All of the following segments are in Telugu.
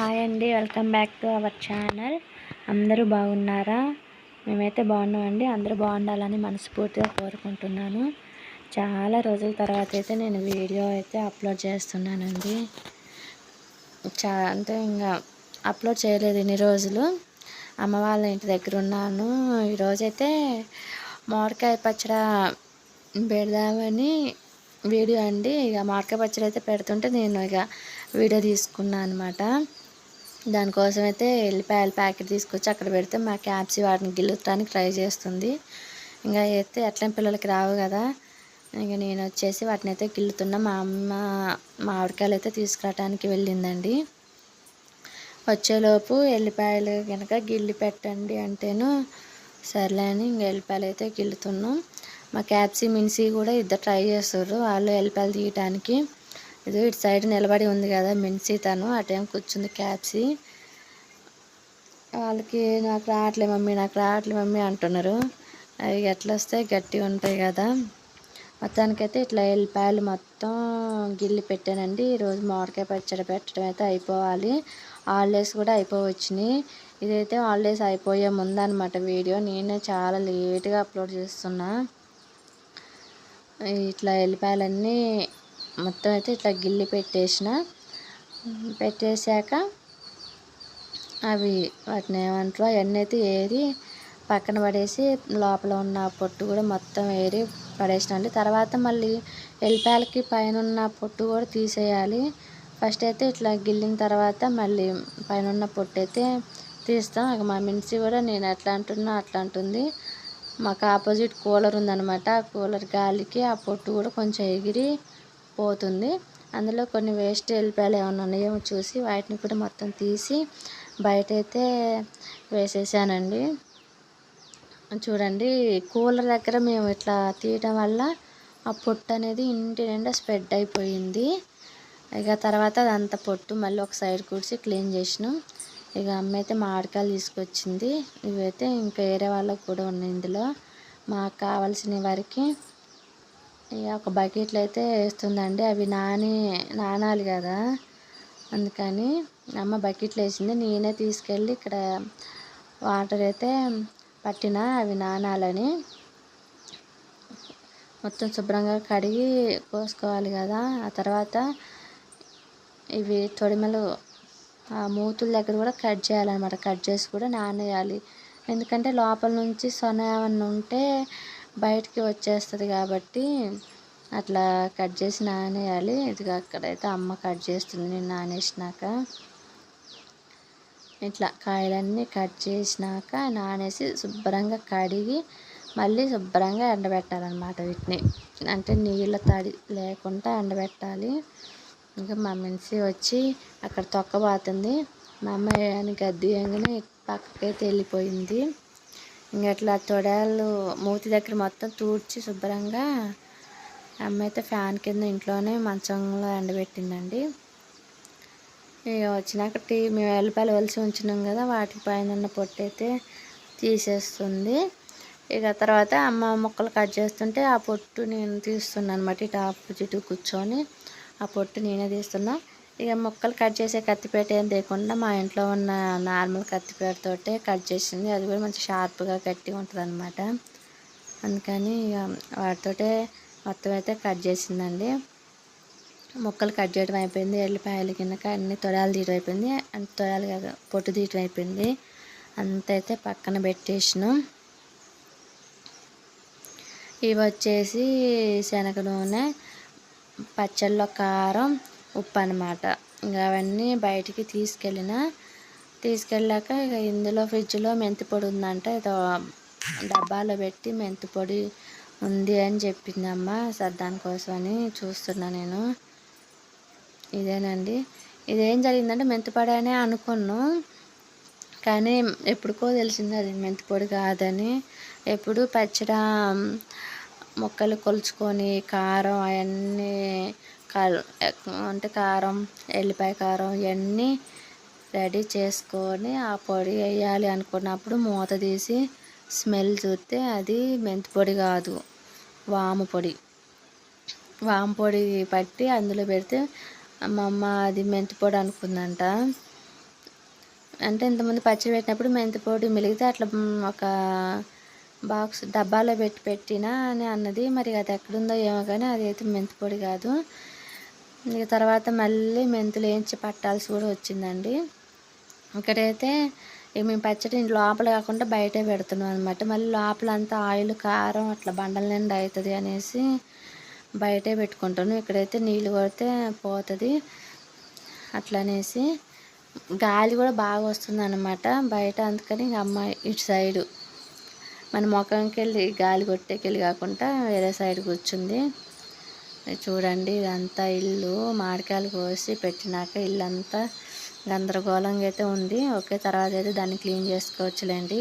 హాయ్ అండి. Welcome back to our channel. అందరూ బాగున్నారా? మేమైతే బాగున్నామండి. అందరూ బాగుండాలని మనస్ఫూర్తిగా కోరుకుంటున్నాను. చాలా రోజుల తర్వాత అయితే నేను వీడియో అయితే అప్లోడ్ చేస్తున్నానండి. చా అంటే ఇంకా అప్లోడ్ చేయలేదు ఇన్ని రోజులు. అమ్మ వాళ్ళ ఇంటి దగ్గర ఉన్నాను. ఈరోజైతే మామిడికాయ పచ్చడి పెడదామని వీడియో అండి. ఇక మామిడికాయ పచ్చడి అయితే పెడుతుంటే నేను ఇక వీడియో తీసుకున్నాను అనమాట. దానికోసం అయితే ఎల్లిపాయల ప్యాకెట్ తీసుకొచ్చి అక్కడ పెడితే మా క్యాప్సీ వాటిని గిల్లుతానికి ట్రై చేస్తుంది. ఇంకా అయితే ఎట్లా పిల్లలకి రావు కదా. ఇంకా నేను వచ్చేసి వాటిని అయితే గిల్లుతున్నా. మా అమ్మ మామిడికాయలు అయితే తీసుకురావడానికి వెళ్ళిందండి. వచ్చేలోపు ఎల్లిపాయలు కనుక గిల్లి పెట్టండి అంటేను సర్లే అని ఇంక ఎల్లిపాయలు అయితే గిల్లుతున్నాం. మా క్యాప్సీ మిన్సీ కూడా ఇద్దరు ట్రై చేస్తారు వాళ్ళు ఎల్లిపాయలు తీయటానికి. ఇది ఇటు సైడ్ నిలబడి ఉంది కదా మిన్సీ తను అటేం కూర్చుంది క్యాప్సీ. వాళ్ళకి నాకు రావట్లే మమ్మీ నాకు రావట్లే మమ్మీ అంటున్నారు. అవి ఎట్లా వస్తాయి? గట్టిగా ఉంటాయి కదా. మొత్తానికైతే ఇట్లా ఎల్లిపాయలు మొత్తం గిల్లి పెట్టానండి. ఈరోజు మామిడికాయ పచ్చడి పెట్టడం అయితే అయిపోవాలి. హాలిడేస్ కూడా అయిపోవచ్చినాయి. ఇదైతే హాలిడేస్ అయిపోయే ముందనమాట వీడియో. నేనే చాలా లేట్గా అప్లోడ్ చేస్తున్నా. ఇట్లా ఎల్లిపాయలన్నీ మొత్తం అయితే ఇట్లా గిల్లి పెట్టేసిన. పెట్టేశాక అవి వాటిని ఏమంటారు అవన్నీ అయితే ఏరి పక్కన పడేసి లోపల ఉన్న పొట్టు కూడా మొత్తం ఏరి పడేసినండి తర్వాత మళ్ళీ ఎల్లిపాయలకి పైన ఉన్న పొట్టు కూడా తీసేయాలి. ఫస్ట్ అయితే ఇట్లా గిల్లిన తర్వాత మళ్ళీ పైన ఉన్న పొట్టు అయితే తీస్తాం. ఇక మా మిన్సి కూడా నేను ఎట్లా అంటున్నా అట్లా అంటుంది. మాకు ఆపోజిట్ కూలర్ ఉందన్నమాట. ఆ కూలర్ గాలికి ఆ పొట్టు కూడా కొంచెం ఎగిరి పోతుంది. అందులో కొన్ని వేస్ట్ వెళ్ళిపోయాలి ఏమైనా ఉన్నాయో చూసి వాటిని కూడా మొత్తం తీసి బయట అయితే వేసేసానండి. చూడండి కూలర్ దగ్గర మేము ఇట్లా తీయటం వల్ల ఆ పొట్టు అనేది ఇంటి నిండా స్ప్రెడ్ అయిపోయింది. ఇక తర్వాత అదంతా పొట్టు మళ్ళీ ఒక సైడ్ కూర్చి క్లీన్ చేసినాం. ఇక అమ్మ అయితే మామిడికాయలు తీసుకొచ్చింది. ఇవైతే ఇంకా వేరే వాళ్ళకు కూడా ఉన్నాయి ఇందులో. మాకు కావాల్సిన వారికి ఇక ఒక బకెట్లో అయితే వేస్తుందండి. అవి నాని నానాలి కదా. అందుకని అమ్మ బకెట్లో వేసింది. నేనే తీసుకెళ్ళి ఇక్కడ వాటర్ అయితే పట్టిన అవి నానాలని. మొత్తం శుభ్రంగా కడిగి కోసుకోవాలి కదా. ఆ తర్వాత ఇవి తొడిమలు ఆ మూతుల దగ్గర కూడా కట్ చేయాలన్నమాట. కట్ చేసి కూడా నానేయాలి. ఎందుకంటే లోపల నుంచి సొన ఏమన్నా ఉంటే బయటికి వచ్చేస్తుంది కాబట్టి అట్లా కట్ చేసి నానేయాలి. ఇదిగా అక్కడైతే అమ్మ కట్ చేస్తుంది. నేను నానేసినాక ఇట్లా కాయలన్నీ కట్ చేసినాక నానేసి శుభ్రంగా కడిగి మళ్ళీ శుభ్రంగా ఎండబెట్టాలన్నమాట వీటిని. అంటే నీళ్ళ తడి లేకుండా ఎండబెట్టాలి. ఇంకా మా మనిషి వచ్చి అక్కడ తొక్కబోతుంది. మా అమ్మ గద్ది పక్కకైతే వెళ్ళిపోయింది. అట్లా తొడాలు మూతి దగ్గర మొత్తం తూడ్చి శుభ్రంగా అమ్మ అయితే ఫ్యాన్ కింద ఇంట్లోనే మంచంలో ఎండబెట్టిందండి. వచ్చినాక టీ మేము ఎల్లిపాయలు వలిసి ఉంచినాం కదా వాటి పైన ఉన్న పొట్టు అయితే తీసేస్తుంది. ఇక తర్వాత అమ్మ మొక్కలు కట్ చేస్తుంటే ఆ పొట్టు నేను తీస్తున్నాను అనమాట ఇటు ఆపోజిట్ కూర్చొని ఆ పొట్టు నేనే తీస్తున్నా. ఇక ముక్కలు కట్ చేసే కత్తిపేట ఏం లేకుండా మా ఇంట్లో ఉన్న నార్మల్ కత్తిపేటతోటే కట్ చేసింది. అది కూడా మంచి షార్ప్గా కట్టి ఉంటుంది అనమాట అందుకని ఇక వాటితోటే మొత్తం అయితే కట్ చేసిందండి. ముక్కలు కట్ చేయడం అయిపోయింది. ఎల్లిపాయలు కిందక అన్ని తొడాలు తీయడం అయిపోయింది. అంత తొడాలు కాదు పొట్టు తీయడం అయిపోయింది. అంతైతే పక్కన పెట్టేసినాం. ఇవి వచ్చేసి శనగ నూనె పచ్చళ్ళ కారం ఉప్పు అనమాట ఇంకా అవన్నీ బయటికి తీసుకెళ్ళిన తీసుకెళ్ళాక ఇక ఇందులో ఫ్రిడ్జ్లో మెంతి పొడి ఉందంట ఏదో డబ్బాలో పెట్టి మెంతి పొడి ఉంది అని చెప్పింది అమ్మ దానికోసం అని చూస్తున్నా నేను. ఇదేనండి. ఇదేం జరిగిందంటే మెంతిపొడి అనే అనుకున్నాను కానీ ఎప్పుడుకో తెలిసింది అది మెంతిపొడి కాదని. ఎప్పుడు పచ్చడి మొక్కలు కొలుచుకొని కారం అవన్నీ అంటే కారం ఎల్లిపాయ కారం ఇవన్నీ రెడీ చేసుకొని ఆ పొడి వేయాలి అనుకున్నప్పుడు మూత తీసి స్మెల్ చూస్తే అది మెంతి పొడి కాదు వాము పొడి. వాము పొడి పట్టి అందులో పెడితే మా అమ్మ అది మెంతి పొడి అనుకుందంట. అంటే ఇంతకుముందు పచ్చడి పెట్టినప్పుడు మెంతి పొడి మిలిగితే అట్లా ఒక బాక్స్ డబ్బాలో పెట్టి పెట్టినా అని అన్నది మరి అది ఎక్కడుందో ఏమో కానీ అది అయితే మెంతి పొడి కాదు. ఇక తర్వాత మళ్ళీ మెంతులు వేయించి పట్టాల్సి కూడా వచ్చిందండి. ఇక్కడైతే ఇక మేము పచ్చడి లోపల కాకుండా బయటే పెడుతున్నాం అనమాట మళ్ళీ లోపల అంతా ఆయిల్ కారం అట్లా బండల నిండా అవుతుంది అనేసి బయటే పెట్టుకుంటాను. ఇక్కడైతే నీళ్ళు కొడితే పోతుంది అట్లనేసి గాలి కూడా బాగా వస్తుంది అనమాట బయట అందుకని ఇంక అమ్మాయి ఇటు సైడు. మన ముఖంకి వెళ్ళి గాలి కొట్టేకెళ్ళి కాకుండా వేరే సైడ్ కూర్చుంది. చూడండి ఇదంతా ఇల్లు. మామిడికాయలు కోసి పెట్టినాక ఇల్లు అంతా గందరగోళంగా అయితే ఉంది. ఓకే తర్వాత అయితే దాన్ని క్లీన్ చేసుకోవచ్చులేండి.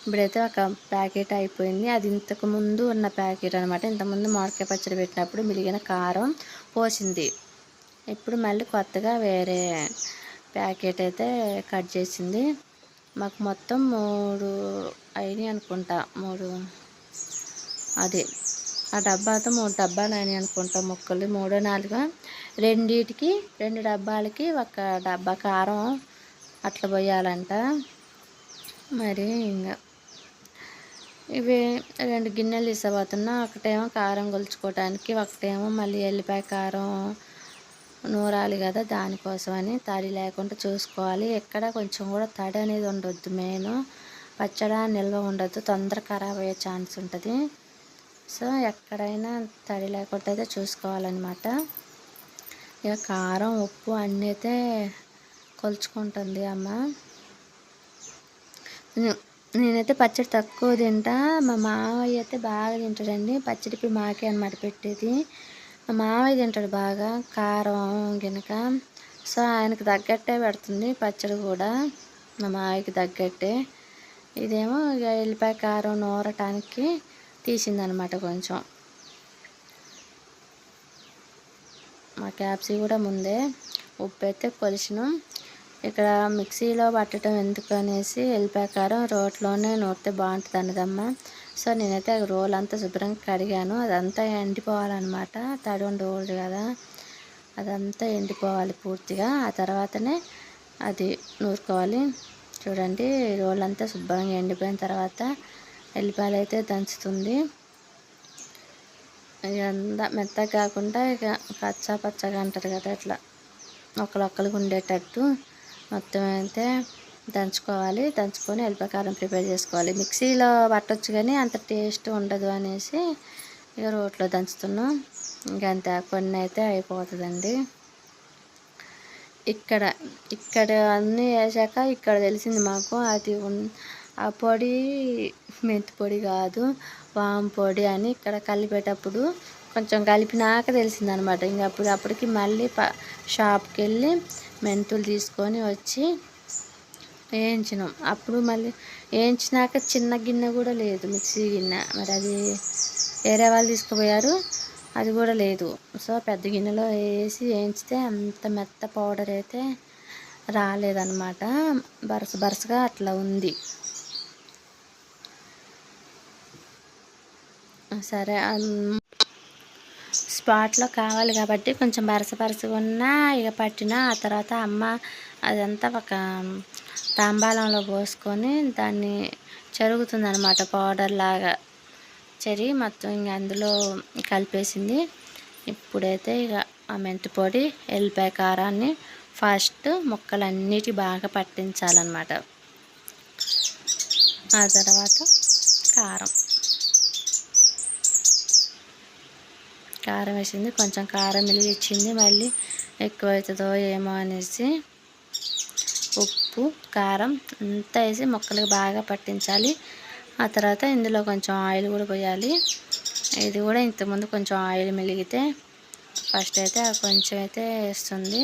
ఇప్పుడైతే ఒక ప్యాకెట్ అయిపోయింది. అది ఇంతకు ముందు ఉన్న ప్యాకెట్ అనమాట ఇంతకుముందు మామిడికాయ పచ్చడి పెట్టినప్పుడు మిలిగిన కారం పోసింది. ఇప్పుడు మళ్ళీ కొత్తగా వేరే ప్యాకెట్ అయితే కట్ చేసింది. మాకు మొత్తం మూడు అయినాయి అనుకుంటా. మూడు అదే ఆ డబ్బాతో మూడు డబ్బాలు అయినాయి ముక్కలు మూడో నాలుగు. రెండిటికి రెండు డబ్బాలకి ఒక డబ్బా కారం అట్లా పోయాలంట. మరి ఇంకా ఇవి రెండు గిన్నెలు తీసుకుపోతున్నా ఒకటేమో కారం కొలుచుకోవటానికి ఒకటేమో మళ్ళీ ఎల్లిపాయ కారం నూరాలి కదా దానికోసమని తడి లేకుండా చూసుకోవాలి. ఎక్కడ కొంచెం కూడా తడి అనేది ఉండొద్దు మెయిన్. పచ్చడి నిల్వ ఉండొద్దు తొందర ఖరాబ్ అయ్యే ఛాన్స్ ఉంటుంది. సో ఎక్కడైనా తడి లేకుండా అయితే చూసుకోవాలన్నమాట. ఇక కారం ఉప్పు అన్నీ అయితే కొలుచుకుంటుంది అమ్మ. నేనైతే పచ్చడి తక్కువ తింటా. మా మావయ్య అయితే బాగా తింటాడండి. పచ్చడి ఇప్పుడు మాకే అనమాట పెట్టేది. మా మావయ్య తింటాడు బాగా కారం గినక. సో ఆయనకు తగ్గట్టే పెడుతుంది పచ్చడి కూడా. మా మావయ్యకి తగ్గట్టే. ఇదేమో ఇక ఎల్లిపాయ కారం నూరటానికి తీసిందనమాట కొంచెం. మా క్యాప్సీ కూడా ముందే ఉప్పు అయితే కొలిసిను ఇక్కడ మిక్సీలో పట్టడం ఎందుకు అనేసి వెళ్ళిపోయాకారం రోట్లోనే నూరితే బాగుంటుంది అన్నదమ్మా సో నేనైతే రోల్ అంతా శుభ్రంగా కడిగాను. అదంతా ఎండిపోవాలన్నమాట. తడి ఉండకూడదు కదా. అదంతా ఎండిపోవాలి పూర్తిగా. ఆ తర్వాతనే అది నూరుకోవాలి. చూడండి రోల్ అంతా శుభ్రంగా ఎండిపోయిన తర్వాత ఎల్లిపాయలు అయితే దంచుతుంది. ఇక అంతా మెత్తగా కాకుండా ఇక పచ్చా పచ్చగా అంటారు కదా ఇట్లా ఒకరొక్కరికి ఉండేటట్టు మొత్తం అయితే దంచుకోవాలి. దంచుకొని ఎల్లిపాయ కారం ప్రిపేర్ చేసుకోవాలి. మిక్సీలో పట్టొచ్చు కానీ అంత టేస్ట్ ఉండదు అనేసి ఇక రోట్లో దంచుతున్నాం. ఇంకంతే కొన్ని అయితే అయిపోతుందండి. ఇక్కడ ఇక్కడ అన్నీ వేసాక ఇక్కడ తెలిసింది మాకు అది ఉన్- ఆ పొడి మెంతి పొడి కాదు వామ్ పొడి అని ఇక్కడ కలిపేటప్పుడు కొంచెం కలిపినాక తెలిసింది అనమాట ఇంక అప్పుడు అప్పటికి మళ్ళీ ప షాప్కి వెళ్ళి మెంతులు తీసుకొని వచ్చి వేయించినాం. అప్పుడు మళ్ళీ వేయించినాక చిన్న గిన్నె కూడా లేదు మిక్సీ గిన్నె. మరి అది వేరే వాళ్ళు తీసుకుపోయారు అది కూడా లేదు. సో పెద్ద గిన్నెలో వేసి వేయించితే అంత మెత్త పౌడర్ అయితే రాలేదన్నమాట బరస బరసగా అట్లా ఉంది. సరే స్పాట్లో కావాలి కాబట్టి కొంచెం బరస బరసగా ఉన్నా ఇక పట్టిన ఆ తర్వాత అమ్మ అదంతా ఒక తాంబాలంలో పోసుకొని దాన్ని చెరుగుతుంది అనమాట పౌడర్ లాగా చెరిగి మొత్తం ఇంక అందులో కలిపేసింది. ఇప్పుడైతే ఇక ఆ మెంతి పొడి ఎల్లిపాయ కారాన్ని ఫస్ట్ ముక్కలన్నిటి బాగా పట్టించాలన్నమాట. ఆ తర్వాత కారం. కారం వేసింది. కొంచెం కారం ఇచ్చింది మళ్ళీ ఎక్కువ అవుతుందో ఏమో అనేసి ఉప్పు కారం అంతా వేసి మొక్కలకు బాగా పట్టించాలి. ఆ తర్వాత ఇందులో కొంచెం ఆయిల్ కూడా పోయాలి. ఇది కూడా ఇంతకుముందు కొంచెం ఆయిల్ మిలిగితే ఫస్ట్ అయితే కొంచెం అయితే వేస్తుంది.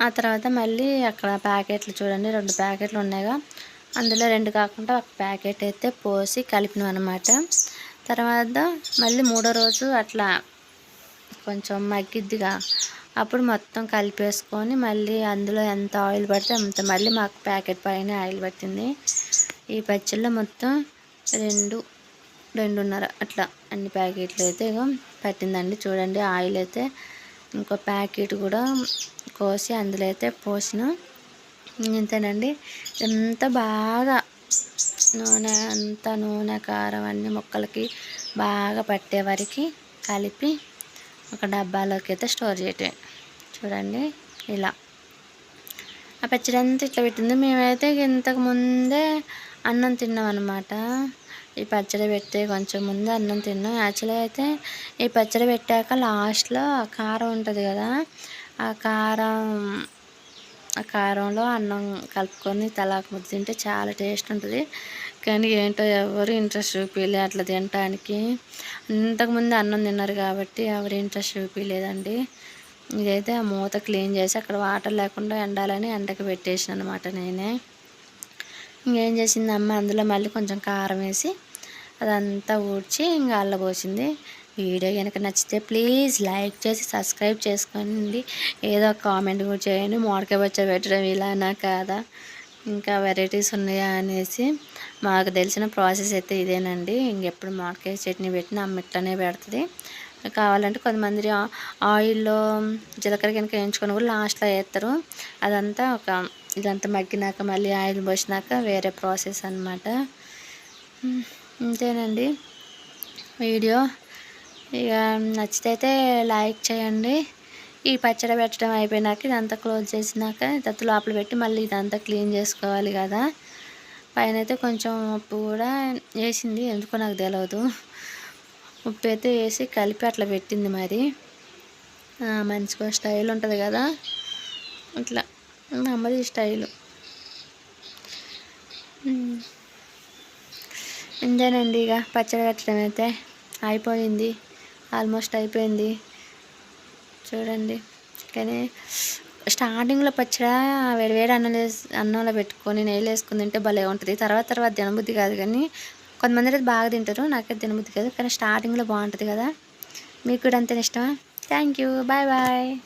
ఆ తర్వాత మళ్ళీ అక్కడ ప్యాకెట్లు చూడండి. రెండు ప్యాకెట్లు ఉన్నాయిగా. అందులో రెండు కాకుండా ఒక ప్యాకెట్ అయితే పోసి కలిపినాం అనమాట తర్వాత మళ్ళీ మూడో రోజు అట్లా కొంచెం మగ్గిద్దిగా. అప్పుడు మొత్తం కలిపేసుకొని మళ్ళీ అందులో ఎంత ఆయిల్ పడితే అంత మళ్ళీ మాకు ప్యాకెట్ పైన ఆయిల్ పట్టింది. ఈ పచ్చళ్ళలో మొత్తం రెండు రెండున్నర అట్లా అన్ని ప్యాకెట్లు అయితే పట్టిందండి. చూడండి ఆయిల్ అయితే ఇంకో ప్యాకెట్ కూడా కోసి అందులో అయితే పోసిన. ఇంతేనండి. ఎంత బాగా నూనె అంత నూనె కారం అన్ని ముక్కలకి బాగా పట్టే వరకు కలిపి ఒక డబ్బాలోకి అయితే స్టోర్ చేయటం. చూడండి ఇలా. ఆ పచ్చడి అంతా ఇట్లా పెట్టింది. మేమైతే ఇంతకు ముందే అన్నం తిన్నాం అనమాట ఈ పచ్చడి పెట్టి కొంచెం ముందు అన్నం తిన్నాం. యాక్చువల్గా అయితే ఈ పచ్చడి పెట్టాక లాస్ట్లో కారం ఉంటుంది కదా ఆ కారం ఆ కారంలో అన్నం కలుపుకొని తలాకు ముద్ద తింటే చాలా టేస్ట్ ఉంటుంది. కానీ ఏంటో ఎవరు ఇంట్రెస్ట్ చూపించలే అట్లా తినటానికి. ఇంతకుముందు అన్నం తిన్నారు కాబట్టి ఎవరు ఇంట్రెస్ట్ చూపించలేదండి ఇదైతే ఆ మూత క్లీన్ చేసి అక్కడ వాటర్ లేకుండా ఎండాలని ఎండకి పెట్టేసిన అనమాట నేనే. ఇంకేం చేసింది అమ్మ? అందులో మళ్ళీ కొంచెం కారం వేసి అదంతా ఊడ్చి ఇంకా అల్లబోసింది వీడియో కనుక నచ్చితే ప్లీజ్ లైక్ చేసి సబ్స్క్రైబ్ చేసుకోండి. ఏదో కామెంట్ కూడా చేయండి. మోడకాయ బచ్చ పెట్టడం ఇలానా కాదా? ఇంకా వెరైటీస్ ఉన్నాయా అనేసి. మాకు తెలిసిన ప్రాసెస్ అయితే ఇదేనండి. ఇంకెప్పుడు మామిడికాయ చట్నీ పెట్టిన అమ్మ ఇట్లనే పెడుతుంది. కావాలంటే కొంతమంది ఆయిల్లో జీలకర్ర కనుక వేయించుకొని కూడా లాస్ట్లో వేస్తారు. అదంతా ఒక ఇదంతా మగ్గినాక మళ్ళీ ఆయిల్ పోసినాక వేరే ప్రాసెస్ అనమాట అంతేనండి వీడియో ఇక నచ్చితే లైక్ చేయండి. ఈ పచ్చడి పెట్టడం అయిపోయినాక ఇదంతా క్లోజ్ చేసినాక తత్తు లోపల పెట్టి మళ్ళీ ఇదంతా క్లీన్ చేసుకోవాలి కదా. పైన అయితే కొంచెం ఉప్పు కూడా వేసింది. ఎందుకో నాకు తెలియదు ఉప్పు అయితే వేసి కలిపి అట్లా పెట్టింది మరి. మంచిగా స్టైల్ ఉంటుంది కదా. అట్లా. అమ్మది స్టైలు. ఇంతేనండి ఇక పచ్చడి కట్టడం అయితే అయిపోయింది. ఆల్మోస్ట్ అయిపోయింది. చూడండి. కానీ స్టార్టింగ్లో పచ్చడి వేడి వేడి అన్నం అన్నంలో పెట్టుకొని నెయ్యి వేసుకుని తింటే భలే ఉంటుంది. తర్వాత తర్వాత తినబుద్ధి కాదు కానీ కొంతమంది అయితే బాగా తింటారు నాకైతే తినబుద్ధి కాదు కానీ స్టార్టింగ్లో బాగుంటుంది కదా. మీకు కూడా అంతే ఇష్టమా? Thank you. Bye bye.